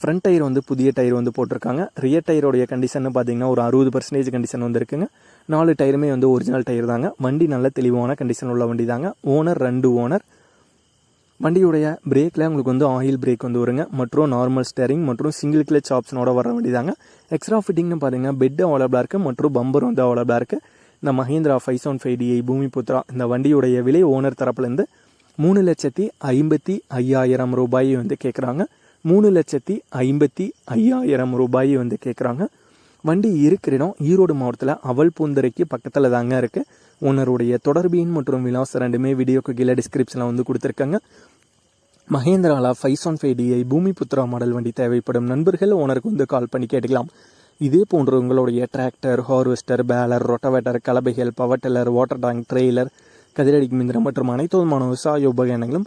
Front tyre வந்து புதிய tyre வந்து போட்டிருக்காங்க. ரியர் டயரோடைய கண்டிஷன் பார்த்தீங்கன்னா ஒரு அறுபது பர்சன்டேஜ் கண்டிஷன் வந்துருக்குங்க. நாலு டயருமே வந்து ஒரிஜினல் டயர் தாங்க. வண்டி நல்ல தெளிவான கண்டிஷன் உள்ள வண்டி தாங்க. ஓனர் ரெண்டு ஓனர் வண்டியுடைய பிரேக்கில் உங்களுக்கு வந்து ஆயில் பிரேக் வந்து வருங்க. மற்றும் நார்மல் ஸ்டேரிங் மற்றும் சிங்கிள் கிளச் ஆப்ஷனோட வர வண்டி தாங்க. எக்ஸ்ட்ரா ஃபிட்டிங்னு பார்த்தீங்கன்னா பெட் அவைலபிளாக இருக்குது மற்றும் பம்பர் வந்து அவைலபிளாக இருக்குது இந்த Mahindra five seven five DI Bhoomi Putra இந்த வண்டியுடைய விலை ஓனர் தரப்புலேருந்து மூணு லட்சத்தி ஐம்பத்தி ஐயாயிரம் ரூபாய் வந்து கேட்குறாங்க மூணு லட்சத்தி ஐம்பத்தி ஐயாயிரம் ரூபாய் வந்து கேட்குறாங்க வண்டி இருக்கிற இடம் ஈரோடு மாவட்டத்தில் அவல் பூந்தரைக்கு பக்கத்தில் தாங்க இருக்குது ஓனருடைய தொடர்பின் மற்றும் விலாசம் ரெண்டுமே வீடியோக்கு கீழே டிஸ்கிரிப்ஷனில் வந்து கொடுத்துருக்காங்க. மகேந்திராலா five one five DI Bhoomi Putra model வண்டி தேவைப்படும் நண்பர்கள் ஓனருக்கு வந்து கால் பண்ணி கேட்டுக்கலாம். இதே போன்று உங்களுடைய tractor harvester baler rotavator கலபைகள் power tiller water tank trailer கதிரடி மிந்திரம் மற்றும் அனைத்து விதமான விவசாய உபகரணங்களும்